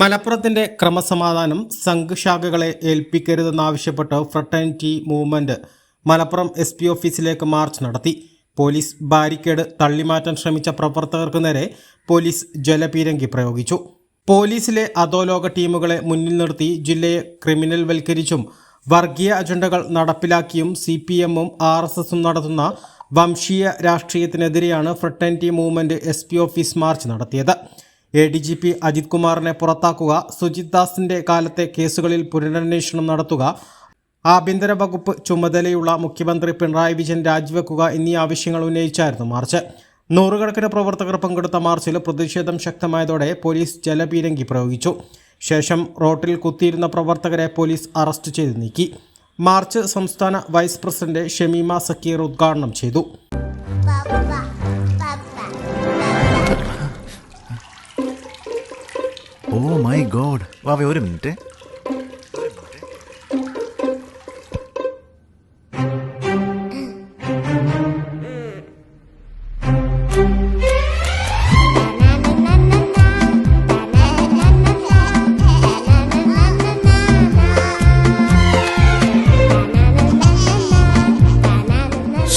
മലപ്പുറത്തിന്റെ ക്രമസമാധാനം സംഘശാഖകളെ ഏൽപ്പിക്കരുതെന്നാവശ്യപ്പെട്ട് fraternity movement Malappuram S P ഓഫീസിലേക്ക് മാർച്ച് നടത്തി. പോലീസ് ബാരിക്കേഡ് തള്ളിമാറ്റാൻ ശ്രമിച്ച പ്രവർത്തകർക്ക് നേരെ പോലീസ് ജലപീരങ്കി പ്രയോഗിച്ചു. പോലീസിലെ അധോലോക ടീമുകളെ മുന്നിൽ നിർത്തി ജില്ലയെ ക്രിമിനൽ വൽക്കരിച്ചും വർഗീയ അജണ്ടകൾ നടപ്പിലാക്കിയും സി പി എമ്മും ആർ എസ് എസും നടത്തുന്ന വംശീയ രാഷ്ട്രീയത്തിനെതിരെയാണ് fraternity movement S P office march നടത്തിയത്. A D G P Ajith കുമാറിനെ പുറത്താക്കുക സുജിത് ദാസിന്റെ കാലത്തെ കേസുകളിൽ പുനരന്വേഷണം നടത്തുക ആഭ്യന്തര വകുപ്പ് ചുമതലയുള്ള മുഖ്യമന്ത്രി പിണറായി വിജയൻ രാജിവെക്കുക എന്നീ ആവശ്യങ്ങൾ ഉന്നയിച്ചായിരുന്നു മാർച്ച്. നൂറുകണക്കിന് പ്രവർത്തകർ പങ്കെടുത്ത മാർച്ചിൽ പ്രതിഷേധം ശക്തമായതോടെ പോലീസ് ജലപീരങ്കി പ്രയോഗിച്ചു. ശേഷം റോട്ടിൽ കുത്തിയിരുന്ന പ്രവർത്തകരെ പോലീസ് അറസ്റ്റ് ചെയ്ത് നീക്കി. മാർച്ച് സംസ്ഥാന വൈസ് പ്രസിഡന്റ് ഷമീമ സക്കീർ ഉദ്ഘാടനം ചെയ്തു. ഓ മൈ ഗോഡ് വാവേ ഒരു മിനിറ്റ്.